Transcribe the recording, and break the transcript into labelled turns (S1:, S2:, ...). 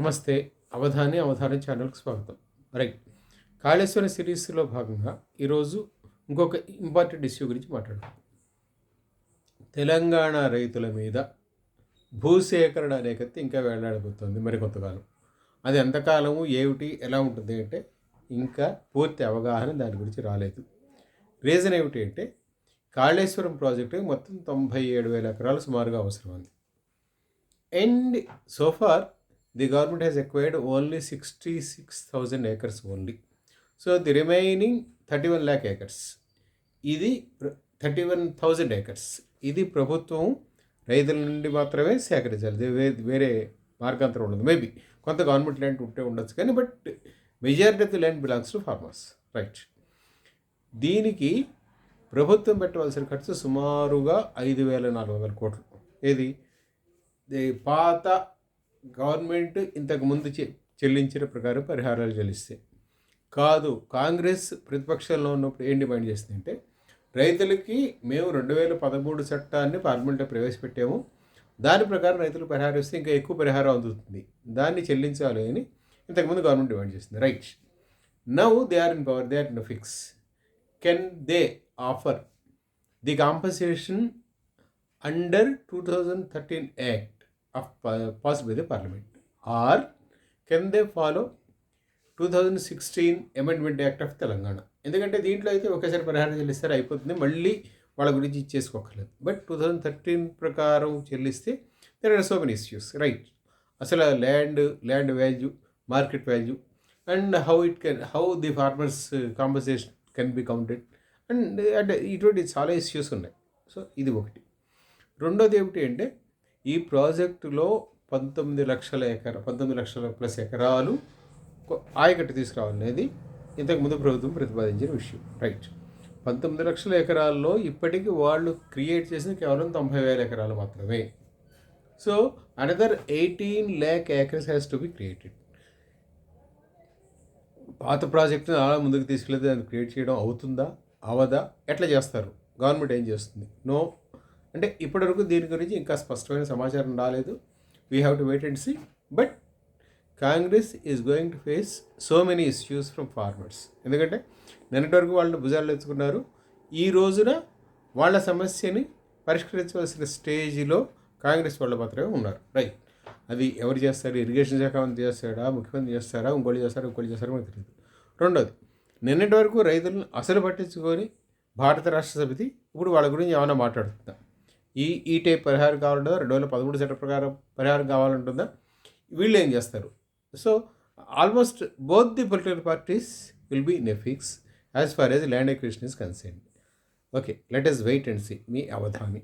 S1: నమస్తే. అవధాని అవధాని ఛానల్కి స్వాగతం. రైట్. కాళేశ్వరం సిరీస్లో భాగంగా ఈరోజు ఇంకొక ఇంపార్టెంట్ ఇష్యూ గురించి మాట్లాడదాం తెలంగాణ రైతుల మీద భూసేకరణ అనేకత్తి ఇంకా వేలాడబోతోంది మరి కొంతకాలం. అది ఎంతకాలము ఏమిటి ఎలా ఉంటుంది అంటే ఇంకా పూర్తి అవగాహన దాని గురించి రాలేదు. రీజన్ ఏమిటి అంటే కాళేశ్వరం ప్రాజెక్టు మొత్తం తొంభై ఏడు వేల ఎకరాలు సుమారుగా అవసరం ఉంది and so far the government has acquired only sixty six thousand acres only so the remaining thirty one lakh acres ఇది థర్టీ వన్ థౌజండ్ ఏకర్స్ ఇది ప్రభుత్వం రైతుల నుండి మాత్రమే సేకరించాలి. వేరే మార్గాంతరం ఉండదు. మేబీ కొంత గవర్నమెంట్ ల్యాండ్ ఉంటే ఉండొచ్చు కానీ but majority of the land belongs to farmers right దీనికి ప్రభుత్వం పెట్టవలసిన ఖర్చు సుమారుగా ఐదు వేల నాలుగు వందల కోట్లు. ఏది? పాత గవర్నమెంట్ ఇంతకు ముందు చె- చెల్లించిన ప్రకారం పరిహారాలు చెల్లిస్తే. కాదు కాంగ్రెస్ ప్రతిపక్షంలో ఉన్నప్పుడు ఏం డిమాండ్ చేస్తుందంటే రైతులకి మేము రెండు వేల పదమూడు చట్టాన్ని పార్లమెంట్లో ప్రవేశపెట్టాము. దాని ప్రకారం రైతులకు పరిహారం ఇస్తే ఇంకా ఎక్కువ పరిహారం అందుతుంది. దాన్ని చెల్లించాలి అని ఇంతకుముందు గవర్నమెంట్ డిమాండ్ చేస్తుంది right. Now they are in power they are in fix. Can they offer the compensation under two thousand thirteen act. Of pass by the parliament or can they follow two thousand sixteen amendment act of Telangana ఎందుకంటే దీంట్లో అయితే ఒకేసారి పరిహారం చెల్లిస్తారు అయిపోతుంది. మళ్ళీ వాళ్ళ గురించి ఇచ్చేసుకోకర్లేదు. బట్ టూ థౌజండ్ థర్టీన్ ప్రకారం చెల్లిస్తే there are so many issues right అసలు land land value market value and how it can how the farmers compensation can be counted and అంటే ఇటువంటి చాలా ఇష్యూస్ ఉన్నాయి. సో ఇది ఒకటి. రెండోది ఏమిటి అంటే ఈ ప్రాజెక్టులో పంతొమ్మిది లక్షల ఎకరా పంతొమ్మిది లక్షల ప్లస్ ఎకరాలు ఆయకట్టు తీసుకురావాలనేది ఇంతకుముందు ప్రభుత్వం ప్రతిపాదించిన విషయం. రైట్. పంతొమ్మిది లక్షల ఎకరాల్లో ఇప్పటికీ వాళ్ళు క్రియేట్ చేసిన కేవలం తొంభై వేల ఎకరాలు మాత్రమే. So another eighteen lakh acres has to be created పాత ప్రాజెక్టును అలా ముందుకు తీసుకెళ్తే దాన్ని క్రియేట్ చేయడం అవుతుందా? అవదా? ఎట్లా చేస్తారు? గవర్నమెంట్ ఏం చేస్తుంది? నో అంటే ఇప్పటివరకు దీని గురించి ఇంకా స్పష్టమైన సమాచారం రాలేదు. We have to wait and see but Congress is going to face so many issues from farmers ఎందుకంటే నిన్నటి వరకు వాళ్ళు భుజాలు ఎత్తుకున్నారు. ఈ రోజున వాళ్ళ సమస్యని పరిష్కరించవలసిన స్టేజ్లో కాంగ్రెస్ వాళ్ళు మాత్రమే ఉన్నారు. రైట్ అది ఎవరు చేస్తారు? ఇరిగేషన్ శాఖ మంత్రి చేస్తాడా? ముఖ్యమంత్రి చేస్తారా? ఇంకోళ్ళు చేస్తారా? ఇంకోళ్ళు చేస్తారా? మనకు తెలియదు రెండోది నిన్నటి వరకు రైతులను అసలు పట్టించుకొని భారత రాష్ట్ర సమితి ఇప్పుడు వాళ్ళ గురించి ఏమైనా మాట్లాడుతుందా? ఈ ఈ టైప్ పరిహారం కావాలంటుందా? రెండు వేల పదమూడు చట్ట ప్రకారం పరిహారం కావాలంటుందా? వీళ్ళు ఏం చేస్తారు? So almost both the political parties will be in a fix as far as land acquisition is concern okay let's wait and see me Avadhani.